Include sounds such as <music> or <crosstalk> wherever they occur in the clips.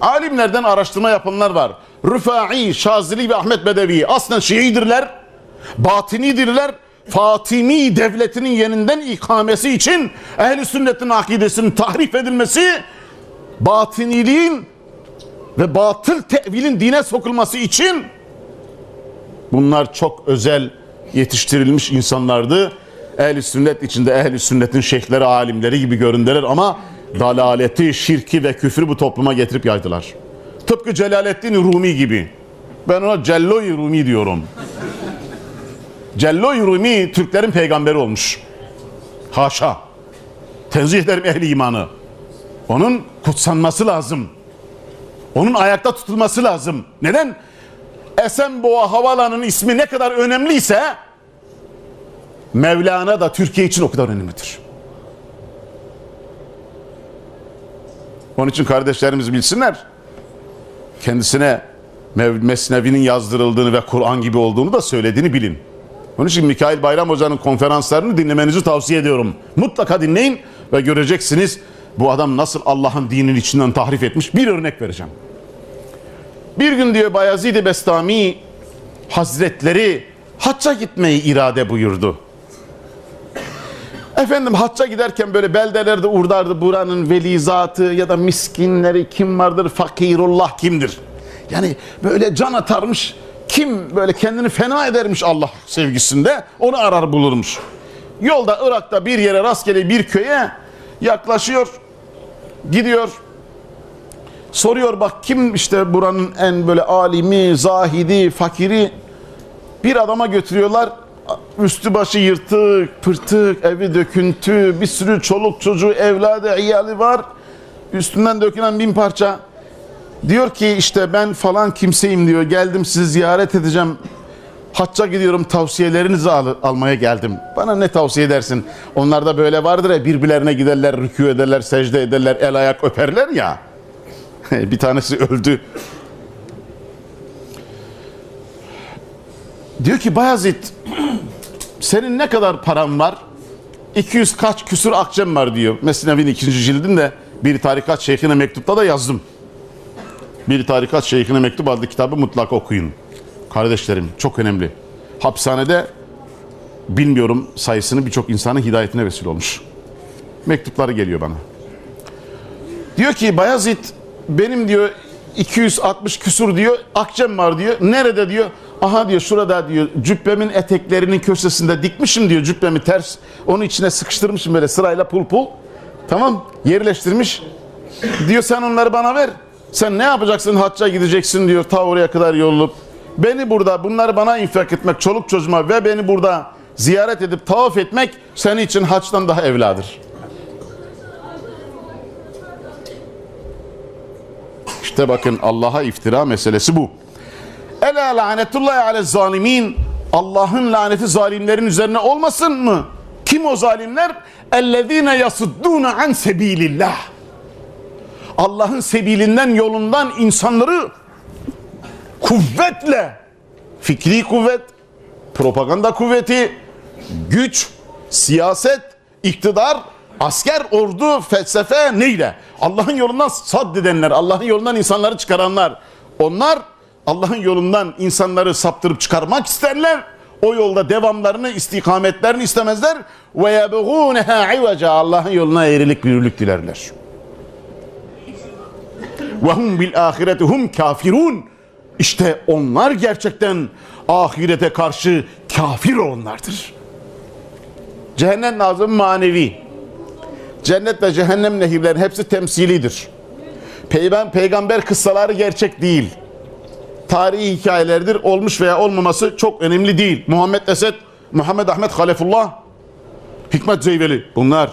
Alimlerden araştırma yapanlar var. Rıfai, Şazili ve Ahmet Bedevi aslen Şiidirler, batinidirler. Fatimi devletinin yeniden ikamesi için ehli sünnetin akidesinin tahrif edilmesi, batiniliğin ve batıl tevilin dine sokulması için bunlar çok özel yetiştirilmiş insanlardı. Ehli sünnet içinde ehli sünnetin şeyhleri, alimleri gibi göründüler ama dalaleti, şirki ve küfrü bu topluma getirip yaydılar. Tıpkı Celaleddin Rumi gibi. Ben ona Cello-i Rumi diyorum. Cello-i Rumi Türklerin peygamberi olmuş. Haşa. Tenzih ederim ehli imanı. Onun kutsanması lazım. Onun ayakta tutulması lazım. Neden? Esenboğa Havalanı'nın ismi ne kadar önemliyse Mevlana da Türkiye için o kadar önemlidir. Onun için kardeşlerimiz bilsinler. Kendisine Mesnevi'nin yazdırıldığını ve Kur'an gibi olduğunu da söylediğini bilin. Onun için Mikail Bayram Hoca'nın konferanslarını dinlemenizi tavsiye ediyorum. Mutlaka dinleyin ve göreceksiniz bu adam nasıl Allah'ın dininin içinden tahrif etmiş. Bir örnek vereceğim. Bir gün diyor Bayezid-i Bestami Hazretleri hacca gitmeyi irade buyurdu. Efendim hacca giderken böyle beldelerde uğrardı buranın velizatı ya da miskinleri kim vardır fakirullah kimdir? Yani böyle can atarmış kim böyle kendini fena edermiş Allah sevgisinde onu arar bulurmuş. Yolda Irak'ta bir yere rastgele bir köye yaklaşıyor gidiyor soruyor bak kim işte buranın en böyle alimi, zahidi, fakiri bir adama götürüyorlar. Üstü başı yırtık, pırtık, evi döküntü, bir sürü çoluk çocuğu, evladı, iyali var. Üstünden dökülen bin parça. Diyor ki işte ben falan kimseyim diyor. Geldim sizi ziyaret edeceğim. Hacca gidiyorum tavsiyelerinizi al- almaya geldim. Bana ne tavsiye edersin? Onlarda böyle vardır ya birbirlerine giderler, rükû ederler, secde ederler, el ayak öperler ya. <laughs> bir tanesi öldü. Diyor ki Bayezid senin ne kadar paran var? 200 kaç küsur akçem var diyor. Mesnevi'nin ikinci cildinde bir tarikat şeyhine mektupta da yazdım. Bir tarikat şeyhine mektup adlı kitabı mutlaka okuyun. Kardeşlerim çok önemli. Hapishanede bilmiyorum sayısını birçok insanın hidayetine vesile olmuş. Mektupları geliyor bana. Diyor ki Bayezid benim diyor 260 küsur diyor akçem var diyor. Nerede diyor? Aha diyor şurada diyor cübbemin eteklerinin köşesinde dikmişim diyor cübbemi ters. Onun içine sıkıştırmışım böyle sırayla pul pul. Tamam yerleştirmiş. Diyor sen onları bana ver. Sen ne yapacaksın hacca gideceksin diyor ta oraya kadar yollup. Beni burada bunları bana infak etmek çoluk çocuğuma ve beni burada ziyaret edip tavaf etmek senin için haçtan daha evladır. İşte bakın Allah'a iftira meselesi bu. Ela lanetullahi ale zalimin. Allah'ın laneti zalimlerin üzerine olmasın mı? Kim o zalimler? Ellezine yasudduna an sebilillah. Allah'ın sebilinden yolundan insanları kuvvetle fikri kuvvet, propaganda kuvveti, güç, siyaset, iktidar, asker, ordu, felsefe neyle? Allah'ın yolundan saddedenler, Allah'ın yolundan insanları çıkaranlar. Onlar Allah'ın yolundan insanları saptırıp çıkarmak isterler. O yolda devamlarını, istikametlerini istemezler. Ve yebğûneha iveca Allah'ın yoluna eğrilik büyürlük dilerler. Ve hum bil ahireti hum kafirun. İşte onlar gerçekten ahirete karşı kafir olanlardır. Cehennem nazım manevi. Cennet ve cehennem nehirlerin hepsi temsilidir. Peygamber, peygamber kıssaları gerçek değil. Tarihi hikayelerdir. Olmuş veya olmaması çok önemli değil. Muhammed Esed, Muhammed Ahmet Halefullah, Hikmet Zeyveli bunlar.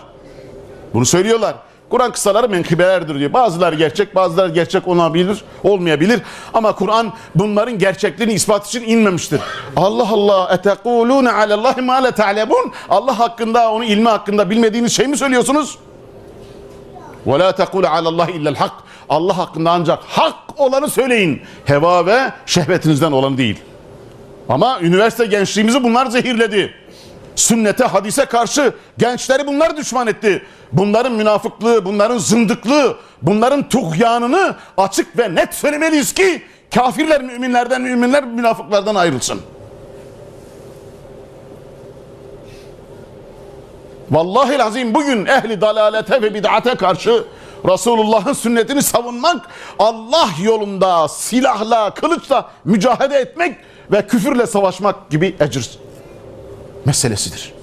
Bunu söylüyorlar. Kur'an kıssaları menkıbelerdir diyor. Bazıları gerçek, bazıları gerçek olabilir, olmayabilir. Ama Kur'an bunların gerçekliğini ispat için inmemiştir. Allah Allah, etekulune alallahi ma la ta'lemun. Allah hakkında, onun ilmi hakkında bilmediğiniz şey mi söylüyorsunuz? Ve la tekulu alallahi illel hak. Allah hakkında ancak hak olanı söyleyin. Heva ve şehvetinizden olanı değil. Ama üniversite gençliğimizi bunlar zehirledi. Sünnete, hadise karşı gençleri bunlar düşman etti. Bunların münafıklığı, bunların zındıklığı, bunların tuğyanını açık ve net söylemeliyiz ki kafirler müminlerden, müminler münafıklardan ayrılsın. Vallahi azim bugün ehli dalalete ve bid'ate karşı Resulullah'ın sünnetini savunmak Allah yolunda silahla, kılıçla mücadele etmek ve küfürle savaşmak gibi ecir meselesidir.